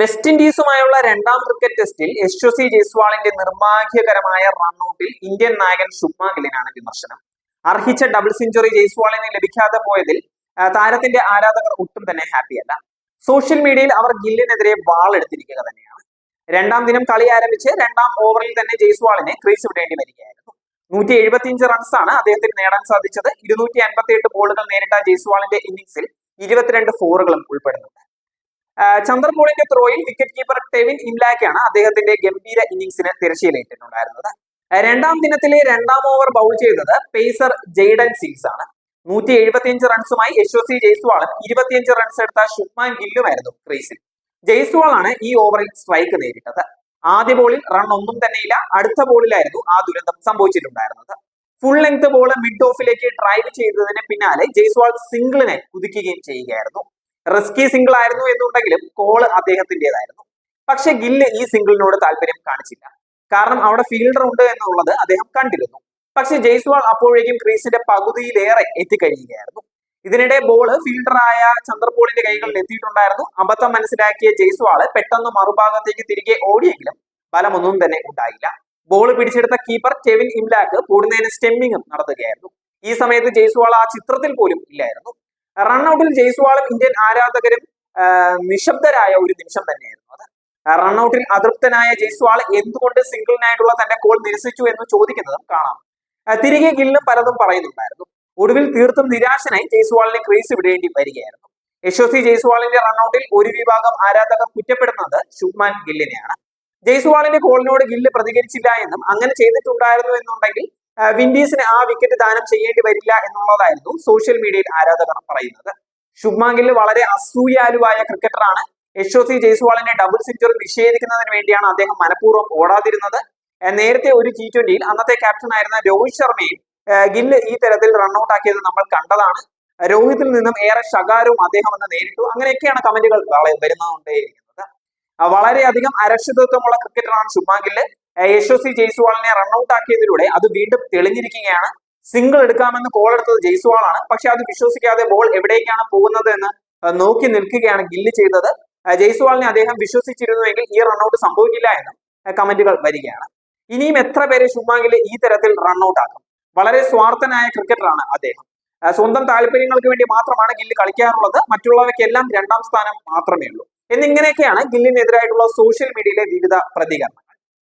West ഇൻഡീസുമായുള്ള രണ്ടാം cricket ടെസ്റ്റിൽ Yashasvi ജയ്സ്വാളിന്റെ നിർഭാഗ്യകരമായ റൺഔട്ടിൽ Indian നായകൻ ഗില്ലിനാണ് വിമർശനം. അർഹിച്ച ഡബിൾ സെഞ്ചുറി ജയ്സ്വാളിന് ലഭിക്കാതെ പോയതിൽ താരത്തിന്റെ ആരാധകർ ഒട്ടും തന്നെ ഹാപ്പിയല്ല സോഷ്യൽ മീഡിയയിൽ അവർ ഗില്ലിനെതിരെ വാളെടുത്തിരിക്കുക തന്നെയാണ്. രണ്ടാം ദിനം കളി ആരംഭിച്ച് രണ്ടാം ഓവറിൽ തന്നെ ജയ്സ്വാളിനെ ക്രീസ് വിടേണ്ടി വരികയായിരുന്നു. നൂറ്റി എഴുപത്തിയഞ്ച് റൺസാണ് അദ്ദേഹത്തിന് നേടാൻ സാധിച്ചത്. ഇരുന്നൂറ്റി അൻപത്തി എട്ട് ബോളുകൾ നേരിട്ട ജയ്സ്വാളിന്റെ ഇന്നിംഗ്സിൽ ഇരുപത്തിരണ്ട് ഫോറുകളും ഉൾപ്പെടുന്നുണ്ട്. ആ, ചന്ദ്രപോളിന്റെ ത്രോയിൽ വിക്കറ്റ് കീപ്പർ ടെവിൻ ഇംലാക്കാണ് അദ്ദേഹത്തിന്റെ ഗംഭീര ഇന്നിംഗ്സിന് തിരശ്ശീലേറ്റിട്ടുണ്ടായിരുന്നത് രണ്ടാം ദിനത്തിലെ രണ്ടാം ഓവർ ബൗൾ ചെയ്തത് പേസർ ജെയ്ഡൻ സിംഗ്സ് ആണ്. നൂറ്റി എഴുപത്തിയഞ്ച് റൺസുമായി സി ജയ്സ്വാളും ഇരുപത്തിയഞ്ച് റൺസ് എടുത്ത ഷുഹ്മാൻ ഗില്ലുമായിരുന്നു ക്രീസിൽ. ജയ്സ്വാൾ ആണ് ഈ ഓവറിൽ സ്ട്രൈക്ക് നേരിട്ടത്. ആദ്യ ബോളിൽ റൺ ഒന്നും തന്നെയില്ല അടുത്ത ബോളിലായിരുന്നു ആ ദുരന്തം സംഭവിച്ചിട്ടുണ്ടായിരുന്നത്. ഫുൾ ലെങ്ത് ബോൾ മിഡ് ഓഫിലേക്ക് ഡ്രൈവ് ചെയ്തതിന് പിന്നാലെ ജയ്സ്വാൾ സിംഗിളിനെ കുതിക്കുകയും ചെയ്യുകയായിരുന്നു. റിസ്കി സിംഗിൾ ആയിരുന്നു എന്നുണ്ടെങ്കിലും കോൾ അദ്ദേഹത്തിന്റെതായിരുന്നു പക്ഷെ ഗില്ല് ഈ സിംഗിളിനോട് താല്പര്യം കാണിച്ചില്ല. കാരണം അവിടെ ഫീൽഡർ ഉണ്ട് എന്നുള്ളത് അദ്ദേഹം കണ്ടിരുന്നു. പക്ഷെ ജയ്സ്വാൾ അപ്പോഴേക്കും ക്രീസിന്റെ പകുതിയിലേറെ എത്തിക്കഴിയുകയായിരുന്നു. ഇതിനിടെ ബോൾ ഫീൽഡറായ ചന്ദ്രപോളിന്റെ കൈകളിൽ എത്തിയിട്ടുണ്ടായിരുന്നു. അബദ്ധം മനസ്സിലാക്കിയ ജയ്സ്വാൾ പെട്ടെന്ന് മറുഭാഗത്തേക്ക് തിരികെ ഓടിയെങ്കിലും ഫലമൊന്നും തന്നെ ഉണ്ടായില്ല. ബോൾ പിടിച്ചെടുത്ത കീപ്പർ കെവിൻ ഇംലാക്ക് കൂടുന്നതിന് സ്റ്റെമ്മിങ്ങും നടത്തുകയായിരുന്നു. ഈ സമയത്ത് ജയ്സ്വാൾ ആ ചിത്രത്തിൽ പോലും ഇല്ലായിരുന്നു. റൺഔട്ടിൽ ജയ്സ്വാളും ഇന്ത്യൻ ആരാധകരും നിശബ്ദരായ ഒരു നിമിഷം തന്നെയായിരുന്നു. അത്. റൺഔട്ടിൽ അതൃപ്തനായ ജയ്സ്വാൾ എന്തുകൊണ്ട് സിംഗിളിനായിട്ടുള്ള തന്റെ കോൾ നിരസിച്ചു എന്ന് ചോദിക്കുന്നതും കാണാം. തിരികെ ഗില്ലും പലതും പറയുന്നുണ്ടായിരുന്നു. ഒടുവിൽ തീർത്തും നിരാശനായി ജയ്സ്വാളിനെ ക്രീസ് വിടേണ്ടി വരികയായിരുന്നു. യശോസി ജയ്സ്വാളിന്റെ റൺഔട്ടിൽ ഒരു വിഭാഗം ആരാധകർ കുറ്റപ്പെടുന്നത് ശുഭ്മാൻ ഗില്ലിനെയാണ്. ജയ്സ്വാളിന്റെ കോളിനോട് ഗില്ല് പ്രതികരിച്ചില്ല എന്നും അങ്ങനെ ചെയ്തിട്ടുണ്ടായിരുന്നു എന്നുണ്ടെങ്കിൽ വിൻഡീസിന് ആ വിക്കറ്റ് ദാനം ചെയ്യേണ്ടി വരില്ല എന്നുള്ളതായിരുന്നു സോഷ്യൽ മീഡിയയിൽ ആരാധകർ പറയുന്നത്. ശുഭ്മാങ്കിൽ വളരെ അസൂയാലുവായ ക്രിക്കറ്ററാണ് യശസ്വി ജയ്സ്വാളിനെ ഡബിൾ സെഞ്ചുറി നിഷേധിക്കുന്നതിന് വേണ്ടിയാണ് അദ്ദേഹം മനഃപൂർവം ഓടാതിരുന്നത്. നേരത്തെ ഒരു ടി ട്വന്റിയിൽ അന്നത്തെ ക്യാപ്റ്റൻ ആയിരുന്ന രോഹിത് ശർമ്മയും ഗില്ല് ഈ തരത്തിൽ റൺഔട്ട് ആക്കിയത് നമ്മൾ കണ്ടതാണ്. രോഹിത്തിൽ നിന്നും ഏറെ ശകാരവും അദ്ദേഹം അന്ന് നേരിട്ടു. അങ്ങനെയൊക്കെയാണ് കമന്റുകൾ വരുന്നതുകൊണ്ടേയിരിക്കുന്നത്. ആ, വളരെയധികം അരക്ഷിതത്വമുള്ള ക്രിക്കറ്ററാണ് ശുഭാങ്കിൽ. യശസ്വി ജയ്സ്വാളിനെ റൺഔട്ട് ആക്കിയതിലൂടെ അത് വീണ്ടും തെളിഞ്ഞിരിക്കുകയാണ്. സിംഗിൾ എടുക്കാമെന്ന് കോൾ എടുത്തത് ജയ്സ്വാളാണ്. പക്ഷെ അത് വിശ്വസിക്കാതെ ബോൾ എവിടേക്കാണ് പോകുന്നത് എന്ന് നോക്കി നിൽക്കുകയാണ് ഗില്ല് ചെയ്തത്. ജയ്സ്വാളിനെ അദ്ദേഹം വിശ്വസിച്ചിരുന്നുവെങ്കിൽ ഈ റൺഔട്ട് സംഭവിക്കില്ല എന്നും കമന്റുകൾ വരികയാണ്. ഇനിയും എത്ര പേരെ ശുഭാങ്കിൽ ഈ തരത്തിൽ റൺഔട്ട് ആക്കും? വളരെ സ്വാർത്ഥനായ ക്രിക്കറ്ററാണ് അദ്ദേഹം. സ്വന്തം താല്പര്യങ്ങൾക്ക് വേണ്ടി മാത്രമാണ് ഗില്ല് കളിക്കാറുള്ളത്. മറ്റുള്ളവയ്ക്കെല്ലാം രണ്ടാം സ്ഥാനം മാത്രമേ ഉള്ളൂ. എന്നിങ്ങനെയൊക്കെയാണ് ഗില്ലിനെതിരായിട്ടുള്ള സോഷ്യൽ മീഡിയയിലെ വിവിധ പ്രതികരണങ്ങൾ.